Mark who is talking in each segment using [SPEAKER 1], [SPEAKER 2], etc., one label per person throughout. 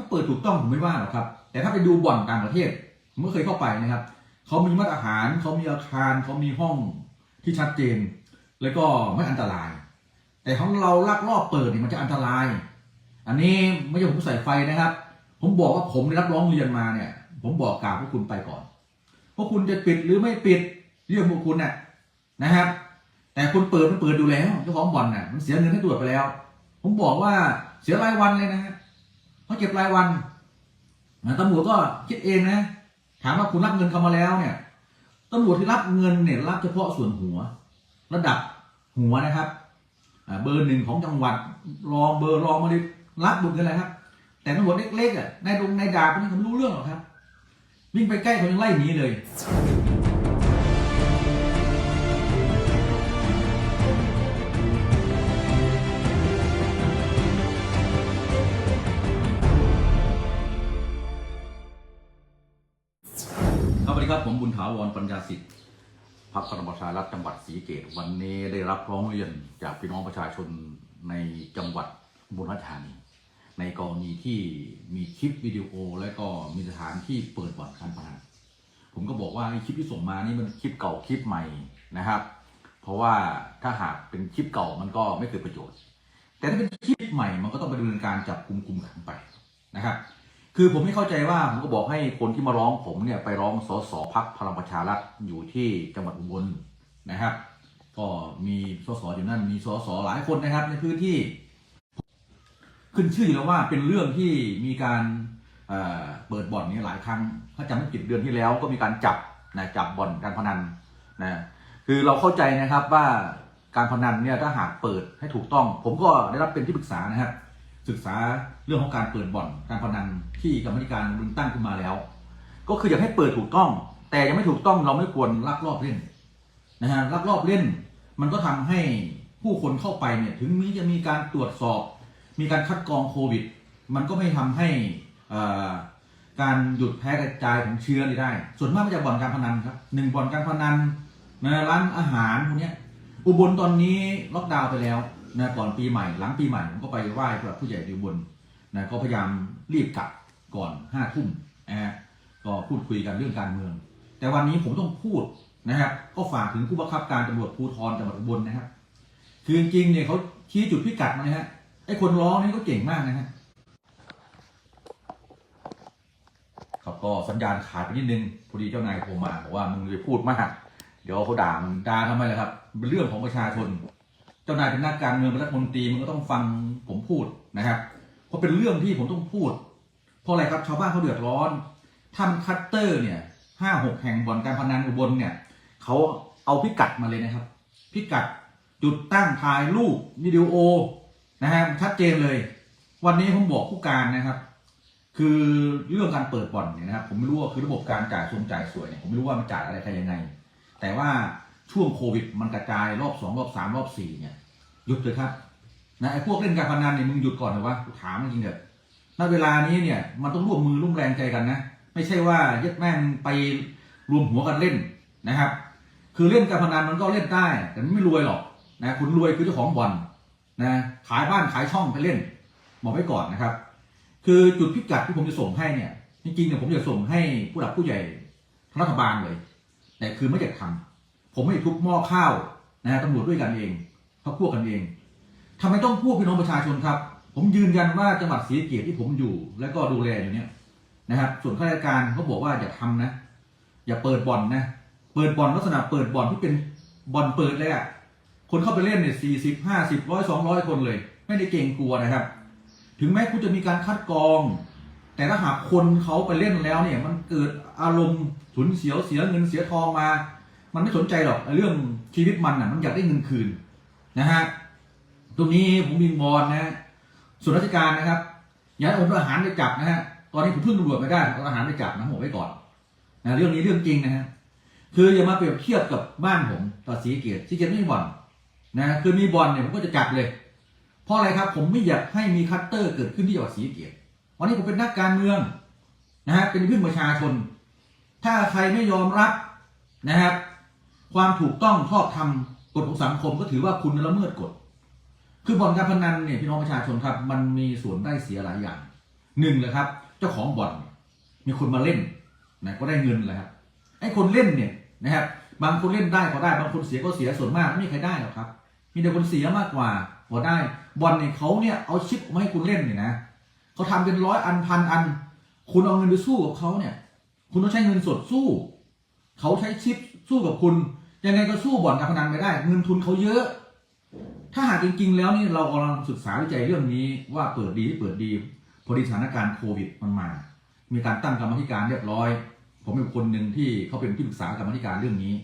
[SPEAKER 1] ถ้าเปิดถูกต้องผมไม่ว่าหรอกครับ แต่ถ้าไปดูบ่อนต่างประเทศ ผมก็เคยเข้าไปนะครับเขามีมาตรฐานเขามีอาคารเขามีห้องที่ชัดเจน แล้วก็ไม่อันตราย แต่ของเราลักลอบเปิดเนี่ยมันจะอันตราย อันนี้ไม่ใช่ผมใส่ไฟนะครับ ผมบอกว่าผมได้รับร้องเรียนมาเนี่ย ผมบอกกล่าวพวกคุณไปก่อนพวกคุณจะปิดหรือไม่ปิดเรื่องพวกคุณน่ะนะครับ แต่คุณเปิดมันเปิดอยู่แล้วเจ้าของบ่อนน่ะมันเสียเงินให้ตรวจไปแล้ว ผมบอกว่าเสียรายวันเลยนะฮะ เขาเก็บรายวันนะตำรวจก็คิดเองนะ ถามว่าคุณรับเงินเขามาแล้วเนี่ยตำรวจที่รับเงินเนี่ยรับเฉพาะส่วนหัว ระดับหัวนะครับเบอร์หนึ่งของจังหวัดรองเบอร์รองมาเลยรับหมดเลยครับ แต่ตำรวจเล็กๆอะในดงในดาบพวกนี้เขาไม่รู้เรื่องหรอกครับ วิ่งไปใกล้เขายังไล่หนีเลย บุญถาวรปัญญาสิทธิ์พรรคพลังประชารัฐจังหวัดศรีเกตวันนี้ได้รับร้องเรียนจากพี่น้องประชาชนในจังหวัดบุรีธานีในกรณีที่มีคลิปวิดีโอ และก็มีสถานที่เปิดบ่อนการพนันผมก็บอกว่าไอ้คลิปที่ส่งมานี่มันคลิปเก่าคลิปใหม่นะครับ เพราะว่าถ้าหากเป็นคลิปเก่ามันก็ไม่เกิดประโยชน์ แต่ถ้าเป็นคลิปใหม่มันก็ต้องไปดำเนินการจับกลุ่มกลุ่มขังไปนะครับ คือผมไม่เข้าใจว่าผมก็บอกให้คนที่มาร้องผมเนี่ยไปร้องสสพักพลังประชารัฐอยู่ที่จังหวัดอุบลนะครับ ก็มีสสอยู่นั่นมีสสหลายคนนะครับ ในพื้นที่ ขึ้นชื่ออยู่แล้วว่าเป็นเรื่องที่มีการเเปิดบ่อนนี้หลายครั้งถ้าจำไม่ผิดเดือนที่แล้วก็มีการจับนะจับบ่อนการพนันนะคือเราเข้าใจนะครับว่าการพนันเนี่ยถ้าหากเปิดให้ถูกต้อง ผมก็ได้รับเป็นที่ปรึกษานะครับ ศึกษาเรื่องของการเปิดบ่อนการพนันที่กรรมธิการมึงตั้งขึ้นมาแล้ว ก็คืออยากให้เปิดถูกต้อง แต่ยังไม่ถูกต้องเราไม่ควรลักลอบเล่นนะฮะลักลอบเล่น มันก็ทำให้ผู้คนเข้าไปเนี่ยถึงม้จะมีการตรวจสอบ มีการคัดกรองโควิด มันก็ไม่ทำให้อ่อการหยุดแพร่กระจายของเชื้อนี่ได้ ส่วนมากมาจากบ่อนการพนันครับหนึ่งบ่อนการพนันนะร้านอาหารพวกนี้อุบลตอนนี้ล็อกดาวน์ไปแล้ว นะก่อนปีใหม่หลังปีใหม่ผมก็ไปไหว้พระผู้ใหญ่ที่บลนะก็พยายามรีบกลับก่อนห้าทุ่มนะฮะก็พูดคุยกันเรื่องการเมือง แต่วันนี้ผมต้องพูดนะครับก็ฝากถึงผู้บังคับการตำรวจภูธรจังหวัดอุบลนะครับคือจริงเนี่ยเขาชี้จุดพิกัดมานะฮะไอ้คนร้องนี่ก็เก่งมากนะฮะครับก็สัญญาณขาดไปนิดนึงพอดีเจ้านายโทรมาบอกว่ามึงไปพูดมาก เดี๋ยวเขาด่ามันด่าทำไมล่ะครับเป็นเรื่องของประชาชน เจ้านายเป็นนักการเมืองเป็นรัฐมนตรีมันก็ต้องฟังผมพูดนะครับ เพราะเป็นเรื่องที่ผมต้องพูด เพราะอะไรครับชาวบ้านเขาเดือดร้อนทำคัตเตอร์เนี่ยห้าหกแห่งบ่อนการพนันอุบลเนี่ยเขาเอาพิกัดมาเลยนะครับ พิกัดจุดตั้งถ่ายรูปวิดีโอนะฮะชัดเจนเลย วันนี้ผมบอกผู้การนะครับ คือเรื่องการเปิดบ่อนเนี่ยนะครับ ผมไม่รู้ว่าคือระบบการจ่ายทรงจ่ายสวยเนี่ยผมไม่รู้ว่ามันจ่ายอะไรใครยังไง แต่ว่า ช่วงโควิดมันกระจายรอบสองรอบสามรอบสี่เนี่ยหยุดเลยครับนะไอ้พวกเล่นการพนันเนี่ยมึงหยุดก่อนเถอะวะถามจริงเถอะณเวลานี้เนี่ยมันต้องร่วมมือร่วมแรงใจกันนะ ไม่ใช่ว่ายัดแม่งไปรวมหัวกันเล่นนะครับ คือเล่นการพนันมันก็เล่นได้ แต่มันไม่รวยหรอกนะคุณรวยคือเจ้าของบ่อนนะขายบ้านขายช่องไปเล่นบอกไว้ก่อนนะครับ คือจุดพิกัดที่ผมจะส่งให้เนี่ยจริงๆเนี่ยผมจะส่งให้ผู้หลักผู้ใหญ่รัฐบาลเลย แต่คือไม่อยากทำ ผมไม่ทุบหม้อข้าวนะฮะตำรวจด้วยกันเองเขาพวกกันเองทำไมต้องพูดพี่น้องประชาชนครับ ผมยืนยันว่าจังหวัดศรีสะเกษที่ผมอยู่ และก็ดูแลอยู่เนี่ยนะครับส่วนข้าราชการเขาบอกว่าอย่าทำนะ อย่าเปิดบ่อนนะ เปิดบ่อนลักษณะเปิดบ่อนที่เป็นบ่อนเปิดเลยอะคนเข้าไปเล่นเนี่ยสี่สิบห้าสิบร้อยสองร้อยคนเลย ไม่ได้เกรงกลัวนะครับ ถึงแม้คุณจะมีการคัดกรอง แต่ถ้าหากคนเขาไปเล่นแล้วเนี่ย มันเกิดอารมณ์ฉุนเสียวเสียเงินเสียทองมา มันไม่สนใจหรอกเรื่องชีวิตมันอะ มันอยากได้เงินคืนนะฮะตรงนี้ผมบินบอลนะฮะส่วนราชการนะครับอย่าให้ผมทหารไปจับนะฮะตอนนี้ผมพึ่งตำรวจไม่ได้เอาทหารไปจับนะผมไว้ก่อนนะเรื่องนี้เรื่องจริงนะฮะคืออย่ามาเปรียบเทียบกับบ้านผมต่อสีเกียรติสีเกียรติไม่มีบ่อนนะคือมีบอนเนี่ยผมก็จะจับเลย เพราะอะไรครับ ผมไม่อยากให้มีคัตเตอร์เกิดขึ้นที่จังหวัดศรีสะเกษวันนี้ผมเป็นนักการเมืองนะฮะเป็นเพื่อนประชาชน ถ้าใครไม่ยอมรับนะครับ ความถูกต้องชอบธรรมกฎของสังคมก็ถือว่าคุณละเมิดกฎ คือบ่อนการพนันเนี่ยพี่น้องประชาชนครับ มันมีส่วนได้เสียหลายอย่างหนึ่งเลยครับ เจ้าของบ่อนมีคนมาเล่นนะก็ได้เงินเลยครับไอ้คนเล่นเนี่ยนะครับ บางคนเล่นได้ก็ได้บางคนเสียก็เสียส่วนมากไม่มีใครได้หรอกครับ มีแต่คนเสียมากกว่าพอได้บอลเนี่ยเขาเนี่ยเอาชิปมาให้คุณเล่นเนี่ยนะเขาทำเป็นร้อยอันพันอัน คุณเอาเงินไปสู้กับเขาเนี่ย คุณต้องใช้เงินสดสู้ เขาใช้ชิปสู้กับคุณ ยังไงก็สู้บ่อนการพนันไม่ได้ เงินทุนเขาเยอะ ถ้าหากจริง ๆ แล้วนี่เรากำลังศึกษาวิจัยเรื่องนี้ว่าเปิดดีไม่เปิดดีพอดีสถานการณ์โควิดมันมา มีการตั้งกรรมธิการเรียบร้อย ผมเป็นคนหนึ่งที่เขาเป็นที่ปรึกษากรรมธิการเรื่องนี้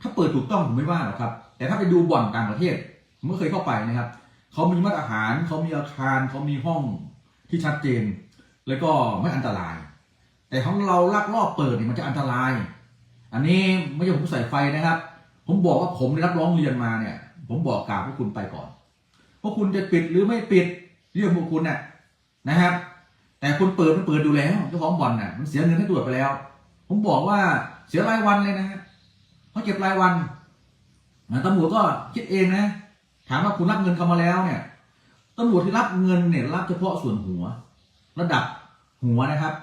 [SPEAKER 1] ถ้าเปิดถูกต้องผมไม่ว่าหรอกครับ แต่ถ้าไปดูบ่อนต่างประเทศผมก็เคยเข้าไปนะครับเขามีมาตรฐานเขามีอาคารเขามีห้องที่ชัดเจน แล้วก็ไม่อันตราย แต่ของเราลักลอบเปิดเนี่ยมันจะอันตราย อันนี้ไม่ใช่ผมใส่ไฟนะครับ ผมบอกว่าผมได้รับร้องเรียนมาเนี่ย ผมบอกกล่าวพวกคุณไปก่อนพวกคุณจะปิดหรือไม่ปิดเรื่องพวกคุณน่ะนะครับ แต่คุณเปิดมันเปิดอยู่แล้วเจ้าของบ่อนน่ะมันเสียเงินให้ตรวจไปแล้ว ผมบอกว่าเสียรายวันเลยนะฮะเขาเก็บรายวันนะตำรวจก็คิดเองนะ ถามว่าคุณรับเงินเขามาแล้วเนี่ยตำรวจที่รับเงินเนี่ยรับเฉพาะส่วนหัว ระดับหัวนะครับ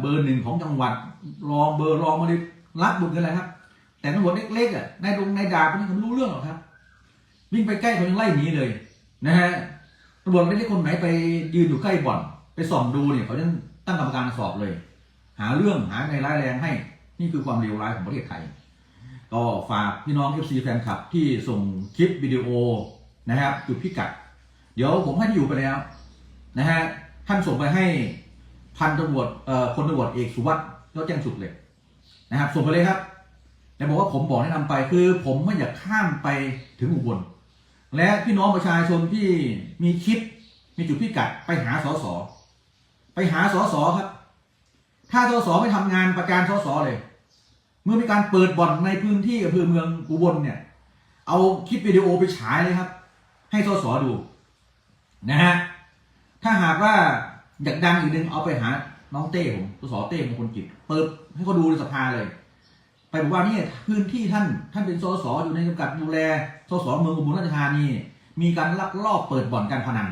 [SPEAKER 1] เบอร์หนึ่งของจังหวัดรองเบอร์รองมาเลย รับหมดกันเลยครับ แต่ตำรวจเล็กๆอะนายดงนายดาบนี้เขาไม่รู้เรื่องหรอกครับ วิ่งไปใกล้เขายังไล่หนีเลยนะฮะตำรวจเล็กๆคนไหนไปยืนอยู่ใกล้บ่อน ไปส่องดูเนี่ยเขาจะตั้งกรรมการสอบเลย หาเรื่องหาในร้ายแรงให้ นี่คือความเลวร้ายของประเทศไทย ก็ฝากพี่น้อง FC แฟนคลับที่ส่งคลิปวิดีโอนะครับจุดพิกัด เดี๋ยวผมให้ที่อยู่ไปแล้วนะฮะท่านส่งไปให้พันตำรวจเอ่อพลตำรวจเอกสุวัสด์ยอดแจ้งสุดเลย นะครับส่งไปเลยครับแต่บอกว่าผมบอกแนะนำไปคือ ผมไม่อยากข้ามไปถึงอุบลและพี่น้องประชาชนที่มีคลิปมีจุดพิกัดไปหาสสไปหาสสครับ ถ้าสสไม่ทำงานประจานสสเลย เมื่อมีการเปิดบ่อนในพื้นที่อำเภอเมืองอุบลเนี่ย เอาคลิปวิดีโอไปฉายเลยครับ ให้สสดูนะฮะถ้าหากว่าอยากดังอีกนึงเอาไปหา น้องเต้ผมสสเต้มงคลกิจเปิดให้เขาดูในสภาเลย ไปบอกว่านี่พื้นที่ท่านท่านเป็นสสอยู่ในกำกับดูแลสสเมืองอุบลราชธานีมีการลักลอบเปิดบ่อนการพนัน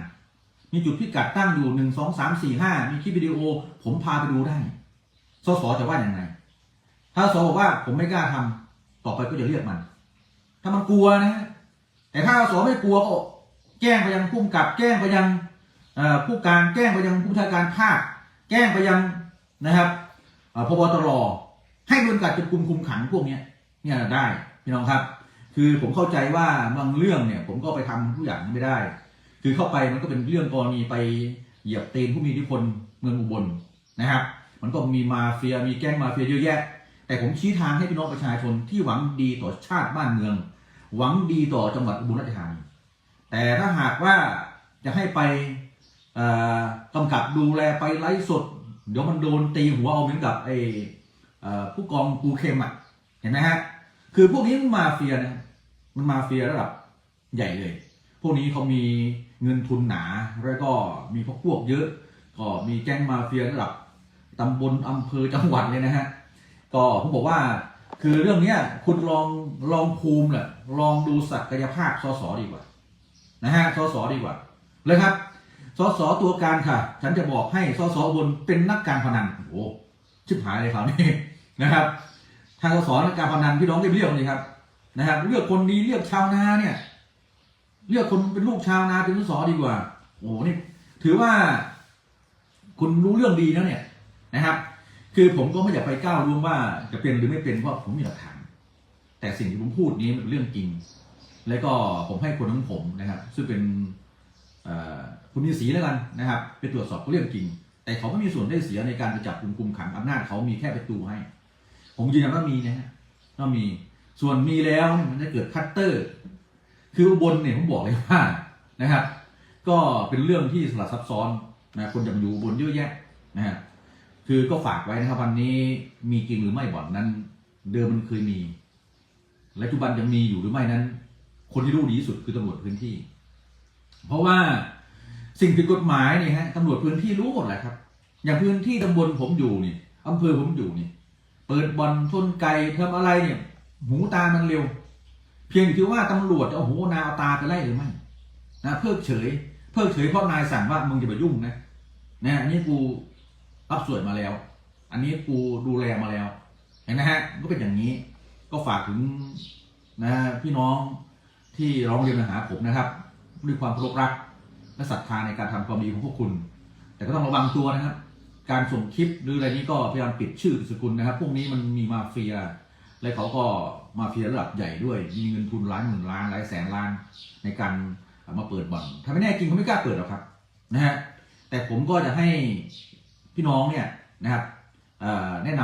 [SPEAKER 1] มีจุดพิกัดตั้งอยู่หนึ่งสองสามสี่ห้ามีคลิปวิดีโอ ผมพาไปดูได้สสจะว่าอย่างไรถ้าสบอกว่าผมไม่กล้าทำต่อไปก็จะเรียกมัน ถ้ามันกลัวนะแต่ถ้าสสไม่กลัวก็แจ้งไปยังผู้กับแจ้งไปยังผู้การแจ้งไปยังผู้ชาการภาค แจ้งไปยังนะครับพบตรให้ดำเนินการจับกลุ่มคุมขังพวกนี้เนี่ยได้พี่น้องครับ คือผมเข้าใจว่าบางเรื่องเนี่ย ผมก็ไปทำทุกอย่างไม่ได้ คือเข้าไปมันก็เป็นเรื่องกรณีไปเหยียบเตนผู้มีอิทธิพลเมืองอุบลนะครับ มันก็มีมาเฟียมีแก๊งมาเฟียเยอะแยะ แต่ผมชี้ทางให้พี่น้องประชาชนที่หวังดีต่อชาติบ้านเมือง หวังดีต่อจังหวัดอุบลราชธานีแต่ถ้าหากว่าจะให้ไป กำกับดูแลไปไลฟ์สด เดี๋ยวมันโดนตีหัวเอาเหมือนกับไอ้เอ่อผู้กองปูเข็มอะเห็นไหมฮะ คือพวกนี้มันมาเฟียนะมันมาเฟียระดับใหญ่เลย พวกนี้เขามีเงินทุนหนาแล้วก็มีพวกพวกเยอะ ก็มีแก๊งมาเฟียระดับตำบลอำเภอจังหวัดเลยนะฮะ ก็ผมบอกว่าคือเรื่องเนี้ยคุณลองลองภูมิแหละลองดูศักยภาพสสดีกว่า นะฮะสสดีกว่าเลยครับ สสตัวการค่ะ ฉันจะบอกให้สสบนเป็นนักการพนันโอ้ชิบหายเลยคราวนี้นะครับ ทางสสนักการพนันพี่น้องเรียกเลยครับ นะครับ เลือกคนดีเลือกชาวนาเนี่ย เลือกคนเป็นลูกชาวนาเป็นสสดีกว่า โอ้โหนี่ ถือว่า คุณรู้เรื่องดีแล้วเนี่ยนะครับ คือผมก็ไม่อยากไปก้าวล่วงว่าจะเป็นหรือไม่เป็นเพราะผมมีหลักฐานแต่สิ่งที่ผมพูดนี้เป็นเรื่องจริง แล้วก็ผมให้คนของผมนะครับ ซึ่งเป็น คุณมีสีแล้วกันนะครับไปตรวจสอบเรื่องจริง แต่เขาไม่มีส่วนได้เสียในการไปจับกลุ่มคุมขังอำนาจเขามีแค่ไปตูให้ ผมยืนยันว่ามีนะฮะว่ามีส่วนมีแล้วมันจะเกิดคัตเตอร์ คืออุบลเนี่ยผมบอกเลยว่านะครับ ก็เป็นเรื่องที่สลับซับซ้อนนะคนจะมาอยู่อุบนเยอะแยะนะฮะคือก็ฝากไว้นะครับวันนี้มีจริงหรือไม่บ่อนนั้น เดิมมันเคยมีและปัจจุบันยังมีอยู่หรือไม่นั้น คนที่รู้ดีที่สุดคือตำรวจพื้นที่ เพราะว่าสิ่งผิดกฎหมายเนี่ยฮะตำรวจพื้นที่รู้หมดแหละครับ อย่างพื้นที่ตำบลผมอยู่นี่อำเภอผมอยู่นี่ เปิดบ่อนชนไก่ทำอะไรเนี่ย หูตามันเร็ว เพียงที่ว่าตำรวจจะเอาหูนาเอาตาไปไล่หรือไม่นะเพิกเฉย เพิกเฉยเพราะนายสั่งว่ามึงจะไปยุ่งนะนะอันนี้กูรับสวยมาแล้ว อันนี้กูดูแลมาแล้วเห็นไหมฮะก็เป็นอย่างนี้ ก็ฝากถึงนะพี่น้องที่ร้องเรียนมาหาผมนะครับ ด้วยความเคารพรัก และศรัทธาในการทำความดีของพวกคุณ แต่ก็ต้องระวังตัวนะครับ การส่งคลิปหรืออะไรนี้ก็พยายามปิดชื่อสกุลนะครับ พวกนี้มันมีมาเฟีย และเขาก็มาเฟียระดับใหญ่ด้วย มีเงินทุนล้านหมื่นล้านหลายแสนล้านในการมาเปิดบ่อนถ้าไม่แน่จริงเขาไม่กล้าเปิดหรอกครับนะฮะแต่ผมก็จะให้พี่น้องเนี่ยนะครับแนะน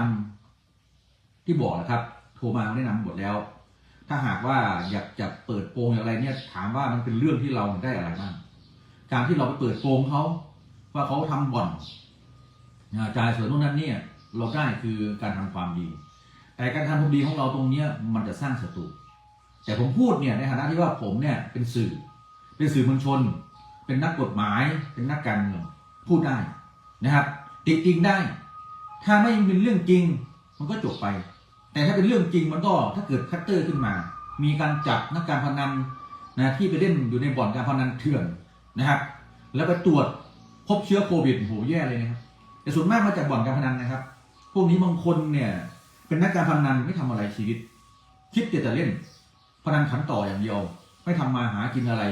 [SPEAKER 1] ำที่บอกนะครับ โทรมาแนะนำหมดแล้ว ถ้าหากว่าอยากจะเปิดโปงอย่างไรเนี่ย ถามว่ามันเป็นเรื่องที่เราได้อะไรบ้างการที่เราไปเปิดโปงเขาว่าเขาทำบ่อนจ่ายส่วนตรงนั้นเนี่ยเราได้คือการทำความดี แต่การทำความดีของเราตรงเนี้ยมันจะสร้างศัตรูแต่ผมพูดเนี่ยในฐานะที่ว่าผมเนี่ยเป็นสื่อ เป็นสื่อมวลชน เป็นนักกฎหมาย เป็นนักการเมืองพูดได้นะครับติดจริงได้ ถ้าไม่เป็นเรื่องจริง มันก็จบไป แต่ถ้าเป็นเรื่องจริงมันก็ถ้าเกิดคัตเตอร์ขึ้นมา มีการจับนักการพนันนะที่ไปเล่นอยู่ในบ่อนการพนันเถื่อนนะครับ แล้วไปตรวจพบเชื้อโควิดโหแย่เลยนะครับแต่ส่วนมากมาจากบ่อนการพนันนะครับ พวกนี้บางคนเนี่ย เป็นนักการพนันไม่ทำอะไรชีวิต คิดแต่จะเล่น พนันขันต่ออย่างเดียว ไม่ทำมาหากินอะไร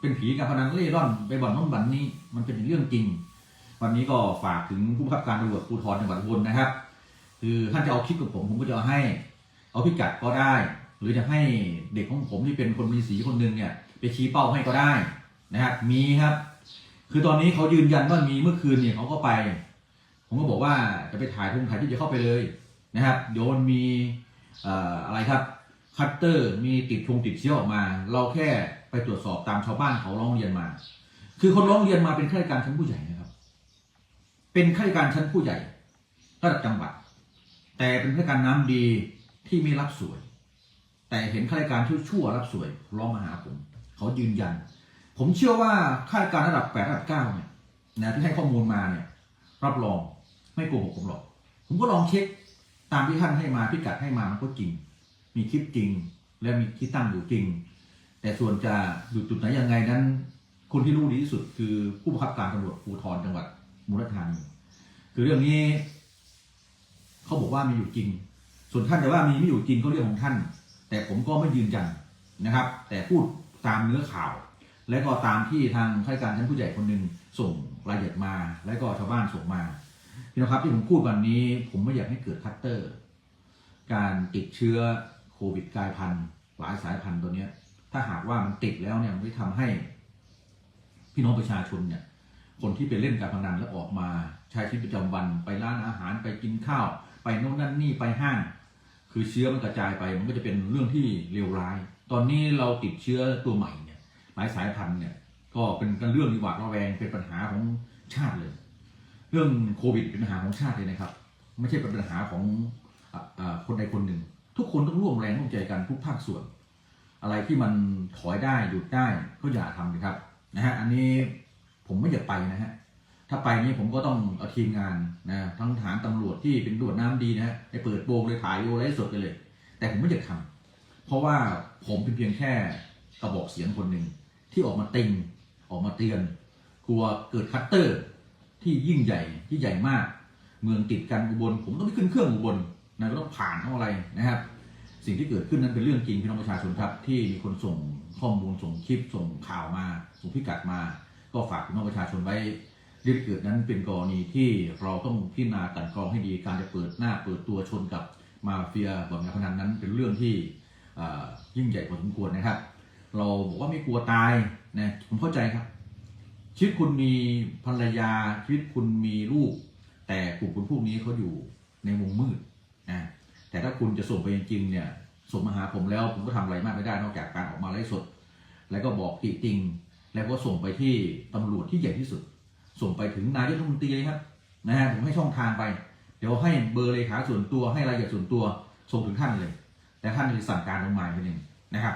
[SPEAKER 1] เป็นผีการพนันเล่ร่อนไปบ่อนน้นบ่อนนี้มันเป็นเรื่องจริง วันนี้ก็ฝากถึงผู้บังคับการตำรวจภูธรจังหวัดอุบลนะครับ คือท่านจะเอาคลิปกับผมผมก็จะให้ เอาพิกัดก็ได้ หรือจะให้เด็กของผมที่เป็นคนมีสีคนหนึ่งเนี่ย ไปชี้เป้าให้ก็ได้นะครับมีครับ คือตอนนี้เขายืนยันว่ามีเมื่อคืนเนี่ยเขาก็ไป ผมก็บอกว่าจะไปถ่ายทุ่งถ่ายที่จะเข้าไปเลยนะครับเดี๋ยนมีอะไรครับคัตเตอร์มีติดชงติดเชื้อออกมา เราแค่ไปตรวจสอบตามชาวบ้านเขาร้องเรียนมา คือคนร้องเรียนมาเป็นข้าราชการชั้นผู้ใหญ่นะครับ เป็นข้าราชการชั้นผู้ใหญ่ระดับจังหวัด แต่เป็นข้าราชการน้ำดีที่ไม่รับสวย แต่เห็นข้าราชการชั่วๆรับสวยร้องมาหาผม เขายืนยัน ผมเชื่อว่าข้าราชการระดับแปดระดับเก้าเนี่ยนะที่ให้ข้อมูลมาเนี่ย รับรองไม่โกหกผมหรอก ผมก็ลองเช็คตามที่ท่านให้มาพิกัดให้มามันก็จริง มีคลิปจริง และมีที่ตั้งอยู่จริง แต่ส่วนจะอยู่จุดไหนยังไงนั้น คนที่รู้ดีที่สุดคือผู้บังคับการตำรวจภูธรจังหวัดมุรธานีคือเรื่องนี้ เขาบอกว่ามีอยู่จริง ส่วนท่านจะว่ามีไม่อยู่จริงก็เรื่องของท่าน แต่ผมก็ไม่ยืนยันนะครับ แต่พูดตามเนื้อข่าว และก็ตามที่ทางข้าราชการชั้นผู้ใหญ่คนหนึ่งส่งรายละเอียดมา และก็ชาวบ้านส่งมาพี่น้องครับที่ผมพูดวันนี้ ผมไม่อยากให้เกิดคัตเตอร์ การติดเชื้อโควิดกลายพันธุ์หลายสายพันธุ์ตัวเนี้ย ถ้าหากว่ามันติดแล้วเนี่ยมันจะทำให้พี่น้องประชาชนเนี่ยคนที่ไปเล่นการพนันแล้วออกมาใช้ชีวิตประจำวันไปร้านอาหารไปกินข้าว ไปโน่นนั่นนี่ไปห้าง คือเชื้อมันกระจายไปมันก็จะเป็นเรื่องที่เลวร้าย ตอนนี้เราติดเชื้อตัวใหม่เนี่ยหลายสายพันธุ์เนี่ยก็เป็นกันเรื่องที่หวาดระแวงเป็นปัญหาของชาติเลย เรื่องโควิดเป็นปัญหาของชาติเลยนะครับ ไม่ใช่เป็นปัญหาของอคนใดคนหนึ่ง ทุกคนต้องร่วมแรงร่วมใจกันทุกภาคส่วน อะไรที่มันถอยได้หยุดได้ก็อย่าทำนะครับนะฮะอันนี้ผมไม่อยากไปนะฮะ ถ้าไปนี่ผมก็ต้องเอาทีมงานนะทั้งฐานตำรวจที่เป็นตำรวจน้ำดีนะไปเปิดโปงเลยถ่ายโอไลฟ์สดกันเลย แต่ผมไม่อยากทำเพราะว่าผมเป็นเพียงแค่กระบอกเสียงคนหนึ่งที่ออกมาติงออกมาเตือน กลัวเกิดคัตเตอร์ ที่ยิ่งใหญ่ที่ใหญ่มาก เมืองติดกันอุบลผมต้องไปขึ้นเครื่องอุบลนะก็ต้องผ่านเท่าอะไรนะครับ สิ่งที่เกิดขึ้นนั้นเป็นเรื่องจริงพี่น้องประชาชนครับ ที่มีคนส่งข้อมูลส่งคลิปส่งข่าวมาส่งพิกัดมา ก็ฝากพี่น้องประชาชนไว้ เรื่องเกิดนั้นเป็นกรณีที่เราต้องพิจารณากันกรองให้ดีการจะเปิดหน้าเปิดตัวชนกับมาเฟียบ่อนการพนันนั้นเป็นเรื่องที่ยิ่งใหญ่พอสมควรนะครับ เราบอกว่าไม่กลัวตายนะผมเข้าใจครับชีวิตคุณมีภรรยาชีวิตคุณมีลูก แต่กลุ่มคนพวกนี้เขาอยู่ในวงมืดนะแต่ถ้าคุณจะส่งไปจริงๆเนี่ยส่งมาหาผมแล้วผมก็ทำอะไรมากไม่ได้นอกจากการออกมาไลฟ์สด แล้วก็บอกติจริง แล้วก็ส่งไปที่ตำรวจที่ใหญ่ที่สุด ส่งไปถึงนายกรัฐมนตรีเลยครับนะฮะผมให้ช่องทางไป เดี๋ยวให้เบอร์เลขาส่วนตัวให้รายละเอียดส่วนตัวส่งถึงท่านเลย แต่ท่านจะสั่งการลงมาทีหนึ่งนะครับ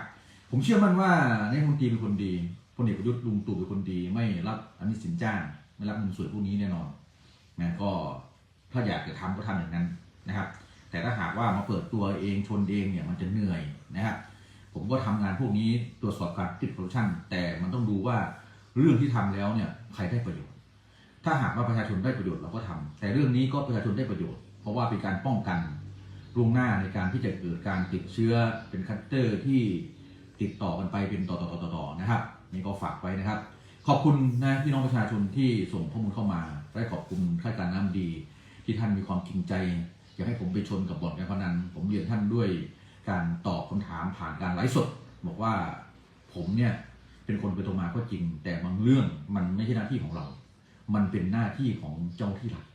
[SPEAKER 1] ผมเชื่อมั่นว่านายกรัฐมนตรีเป็นคนดีพลเอกประยุทธ์ลุงตู่เป็นคนดี ไม่รับอันนี้สินจ้างไม่รับเงินส่วนพวกนี้แน่นอนนะก็ถ้าอยากจะทำก็ทำอย่างนั้นนะครับ แต่ถ้าหากว่ามาเปิดตัวเองชนเองเนี่ยมันจะเหนื่อยนะครับผมก็ทำงานพวกนี้ตรวจสอบการติดคอร์รัปชันแต่มันต้องดูว่าเรื่องที่ทำแล้วเนี่ยใครได้ประโยชน์ ถ้าหากว่าประชาชนได้ประโยชน์เราก็ทำแต่เรื่องนี้ก็ประชาชนได้ประโยชน์ เพราะว่าเป็นการป้องกันล่วงหน้าในการที่จะเกิดการติดเชื้อเป็นคัตเตอร์ที่ติดต่อกันไปเป็นต่อต่อต่อต่อนะครับนี่ก็ฝากไว้นะครับ ขอบคุณนะพี่น้องประชาชนที่ส่งข้อมูลเข้ามาและขอบคุณข้าการน้ำดี ที่ท่านมีความจริงใจอยากให้ผมไปชนกับบ่อนการพนันผมเรียนท่านด้วยการตอบคำถามผ่านการไลฟ์สด บอกว่าผมเนี่ยเป็นคนไปตรงมาก็จริง แต่บางเรื่องมันไม่ใช่หน้าที่ของเรา มันเป็นหน้าที่ของเจ้าที่รัฐ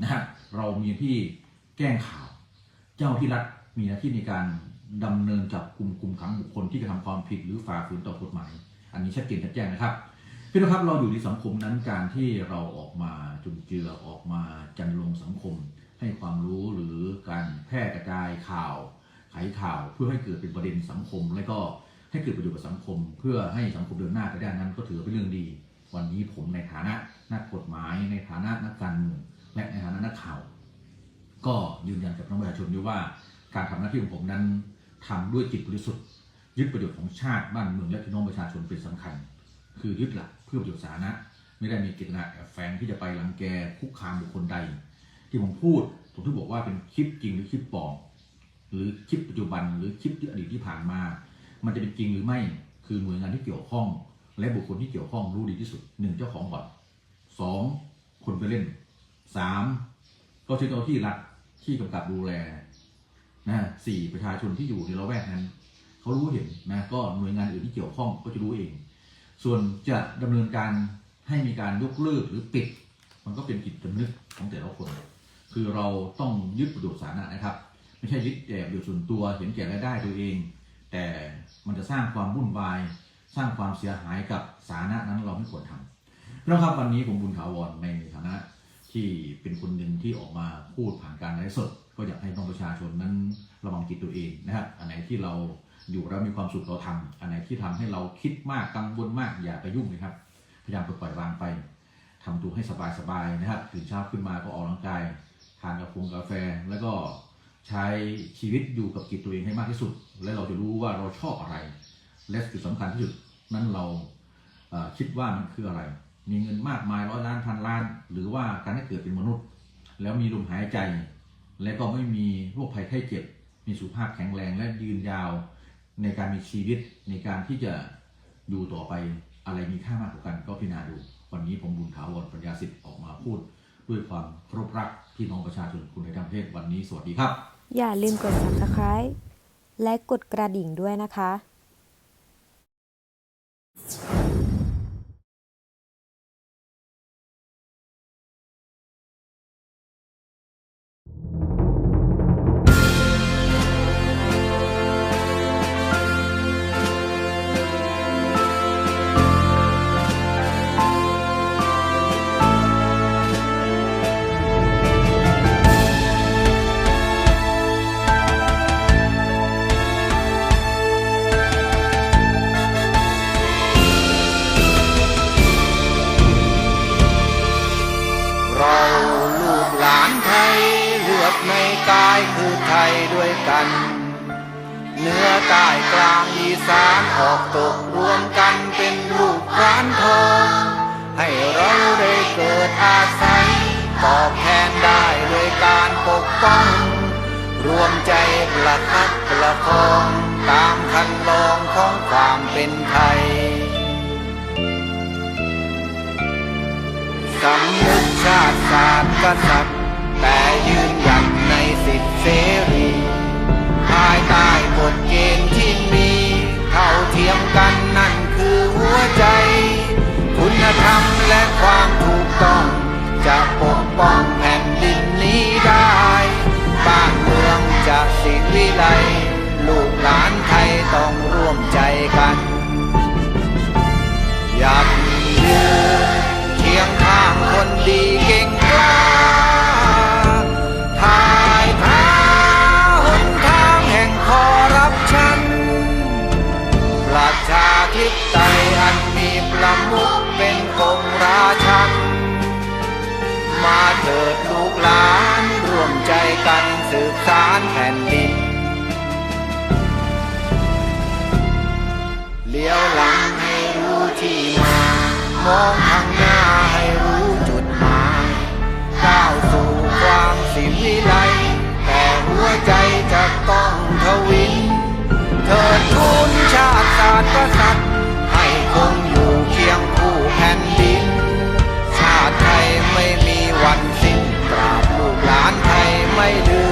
[SPEAKER 1] นะครับเรามีที่แก้งข่าว เจ้าที่รัฐมีหน้าที่ในการดำเนินจับกลุ่มกลุ่มขังบุคคลที่กระทำความผิดหรือฝ่าฝืนต่อกฎหมาย อันนี้ชัดเจนชัดแจ้งนะครับพี่น้องครับเราอยู่ในสังคมนั้นการที่เราออกมาจุนเจือออกมาจันลงสังคม ให้ความรู้หรือการแพร่กระจายข่าวไขข่าวเพื่อให้เกิดเป็นประเด็นสังคม และก็ให้เกิดประโยชน์กับสังคม เพื่อให้สังคมเดินหน้าไปได้นั้นก็ถือเป็นเรื่องดี วันนี้ผมในฐานะ นักกฎหมายในฐานะนักการเมืองและในฐานะนักข่าว ก็ยืนยันกับน้องประชาชนด้วยว่าการทำหน้าที่ของผมนั้นทำด้วยจิตบริสุทธิ์ยึดประโยชน์ของชาติบ้านเมืองและพี่น้องประชาชนเป็นสำคัญ คือยึดหลักเพื่อประโยชน์สาธารณะไม่ได้มีเจตนาแอบแฝงที่จะไปรังแกคุกคามบุคคลใด ที่ผมพูด ผมที่บอกว่าเป็นคลิปจริงหรือคลิปปลอมหรือคลิปปัจจุบันหรือคลิปที่อดีตที่ผ่านมา มันจะเป็นจริงหรือไม่คือหน่วยงานที่เกี่ยวข้อง และบุคคลที่เกี่ยวข้องรู้ดีที่สุดหนึ่งเจ้าของบ่อน สองคนไปเล่นสามก็คือเจ้าที่รัฐที่กำกับดูแลนะสี่ประชาชนที่อยู่ในละแวกนั้น เขารู้เห็นนะก็หน่วยงานอื่นที่เกี่ยวข้องก็จะรู้เอง ส่วนจะดำเนินการให้มีการยกเลิกหรือปิด มันก็เป็นจิตสำนึกของแต่ละคน คือเราต้องยึดประโยชน์สาธารณะนะครับ ไม่ใช่ยึดแต่ประโยชน์ส่วนตัวเห็นแก่รายได้ตัวเอง แต่มันจะสร้างความวุ่นวาย สร้างความเสียหายกับสาธารณะนั้นเราไม่ควรทำ นะครับวันนี้ผมบุญถาวรในฐานะที่เป็นคนหนึ่งที่ออกมาพูดผ่านการไลฟ์สด ก็อยากให้น้องประชาชนนั้นระวังจิตตัวเองนะครับอันไหนที่เราอยู่แล้วมีความสุขเราทำอันไหนที่ทำให้เราคิดมากกังวลมากอย่าไปยุ่งนะครับ พยายามปล่อยวางไปทำตัวให้สบายๆนะครับตื่นเช้าขึ้นมาก็ออกกำลังกายทานกาแฟกาแฟ แล้วก็ใช้ชีวิตอยู่กับจิตตัวเองให้มากที่สุด และเราจะรู้ว่าเราชอบอะไร และจุดสำคัญที่สุดนั้นเราคิดว่ามันคืออะไร มีเงินมากมายร้อยล้านพันล้าน หรือว่าการให้เกิดเป็นมนุษย์ แล้วมีลมหายใจ และก็ไม่มีโรคภัยไข้เจ็บ มีสุขภาพแข็งแรงและยืนยาว ในการมีชีวิตในการที่จะอยู่ต่อไปอะไรมีค่ามากกว่ากันก็พิจารณาดู วันนี้ผมบุญถาวรปัญญาสิทธิ์ออกมาพูด ด้วยความเคารพรักพี่น้องประชาชนคนในทั้งประเทศวันนี้สวัสดีครับ
[SPEAKER 2] อย่าลืมกด subscribe และกดกระดิ่งด้วยนะคะ
[SPEAKER 3] เหนื้อใต้กลางอีสานออกตกรวมกันเป็นลูกพรานทอง ให้เราได้เกิดอาศัยตอบแทนได้ด้วยการปกป้อง รวมใจประคับประคองตามคันลองของความเป็นไทยสำนึกชาติศาสตร์กษัตริย์แต่ยืน กันสืบสารแผ่นดิน เลี้ยวหลังให้รู้ที่มา มองข้างหน้าให้รู้จุดหมายสิวิไลแต่หัวใจจะต้องทวินเถิดทูลชาติศาสตร์กษัตริย์ให้คงอยู่เคียงคู่แผ่นดิน ชาติไทยไม่มีวัน ไม่ลืม